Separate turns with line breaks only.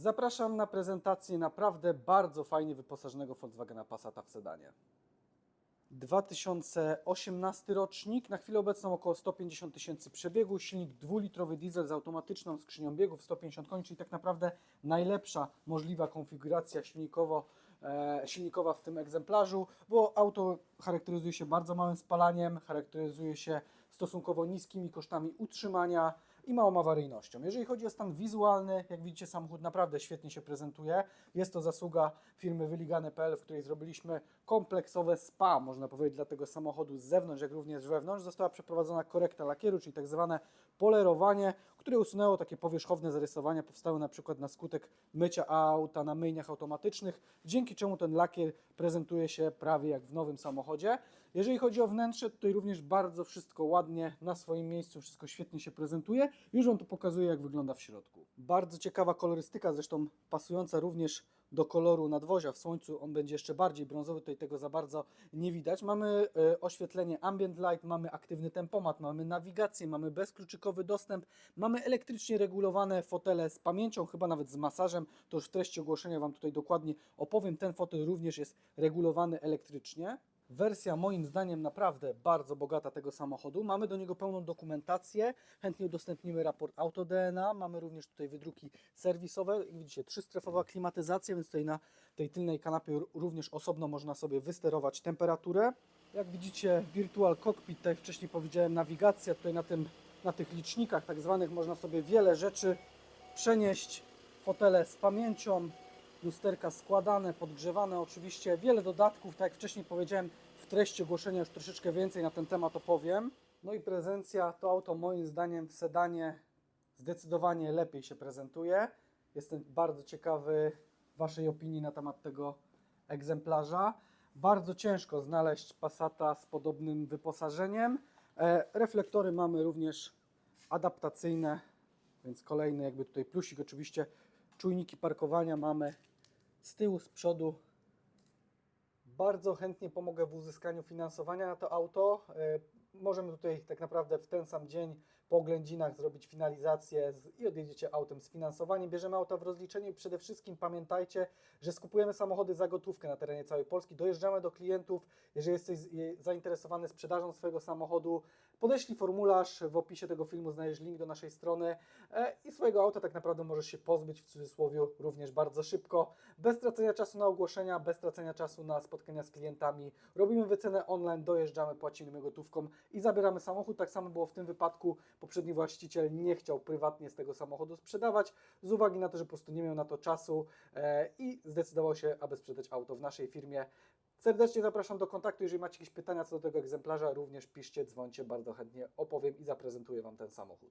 Zapraszam na prezentację naprawdę bardzo fajnie wyposażonego Volkswagena Passata w sedanie. 2018 rocznik, na chwilę obecną około 150 tysięcy przebiegu, silnik dwulitrowy diesel z automatyczną skrzynią biegów 150 koni, czyli tak naprawdę najlepsza możliwa konfiguracja silnikowo, e, silnikowa w tym egzemplarzu, bo auto charakteryzuje się bardzo małym spalaniem, charakteryzuje się stosunkowo niskimi kosztami utrzymania i małą awaryjnością. Jeżeli chodzi o stan wizualny, jak widzicie samochód naprawdę świetnie się prezentuje. Jest to zasługa firmy wyligane.pl, w której zrobiliśmy kompleksowe spa, można powiedzieć, dla tego samochodu z zewnątrz, jak również wewnątrz. Została przeprowadzona korekta lakieru, czyli tak zwane polerowanie, które usunęło takie powierzchowne zarysowania, powstały na przykład na skutek mycia auta na myjniach automatycznych, dzięki czemu ten lakier prezentuje się prawie jak w nowym samochodzie. Jeżeli chodzi o wnętrze, tutaj również bardzo wszystko ładnie na swoim miejscu, wszystko świetnie się prezentuje. Już Wam to pokazuję, jak wygląda w środku. Bardzo ciekawa kolorystyka, zresztą pasująca również do koloru nadwozia. W słońcu on będzie jeszcze bardziej brązowy, tutaj tego za bardzo nie widać. Mamy e, oświetlenie ambient light, mamy aktywny tempomat, mamy nawigację, mamy bezkluczykowy dostęp, mamy elektrycznie regulowane fotele z pamięcią, chyba nawet z masażem. To już w treści ogłoszenia Wam tutaj dokładnie opowiem. Ten fotel również jest regulowany elektrycznie. Wersja moim zdaniem naprawdę bardzo bogata tego samochodu. Mamy do niego pełną dokumentację. Chętnie udostępnimy raport AutoDNA. Mamy również tutaj wydruki serwisowe. Jak widzicie, trzystrefowa klimatyzacja, więc tutaj na tej tylnej kanapie również osobno można sobie wysterować temperaturę. Jak widzicie, Virtual Cockpit, tak jak wcześniej powiedziałem, nawigacja. Tutaj na, tym, na tych licznikach tak zwanych można sobie wiele rzeczy przenieść. Fotele z pamięcią, lusterka składane, podgrzewane oczywiście, wiele dodatków, tak jak wcześniej powiedziałem, w treści ogłoszenia już troszeczkę więcej na ten temat opowiem. No i prezencja, to auto moim zdaniem w sedanie zdecydowanie lepiej się prezentuje. Jestem bardzo ciekawy Waszej opinii na temat tego egzemplarza. Bardzo ciężko znaleźć Passata z podobnym wyposażeniem. E, reflektory mamy również adaptacyjne, więc kolejny jakby tutaj plusik. Oczywiście czujniki parkowania mamy z tyłu, z przodu. Bardzo chętnie pomogę w uzyskaniu finansowania na to auto. Możemy tutaj tak naprawdę w ten sam dzień po oględzinach zrobić finalizację z, i odjedziecie autem z finansowaniem. Bierzemy auta w rozliczeniu i przede wszystkim pamiętajcie, że skupujemy samochody za gotówkę na terenie całej Polski. Dojeżdżamy do klientów. Jeżeli jesteś zainteresowany sprzedażą swojego samochodu, podeślij formularz. W opisie tego filmu znajdziesz link do naszej strony e, i swojego auta tak naprawdę możesz się pozbyć w cudzysłowie również bardzo szybko, bez tracenia czasu na ogłoszenia, bez tracenia czasu na spotkania z klientami. Robimy wycenę online, dojeżdżamy, płacimy gotówką i zabieramy samochód. Tak samo było w tym wypadku. Poprzedni właściciel nie chciał prywatnie z tego samochodu sprzedawać z uwagi na to, że po prostu nie miał na to czasu e, i zdecydował się, aby sprzedać auto w naszej firmie. Serdecznie zapraszam do kontaktu. Jeżeli macie jakieś pytania co do tego egzemplarza, również piszcie, dzwońcie, bardzo chętnie opowiem i zaprezentuję Wam ten samochód.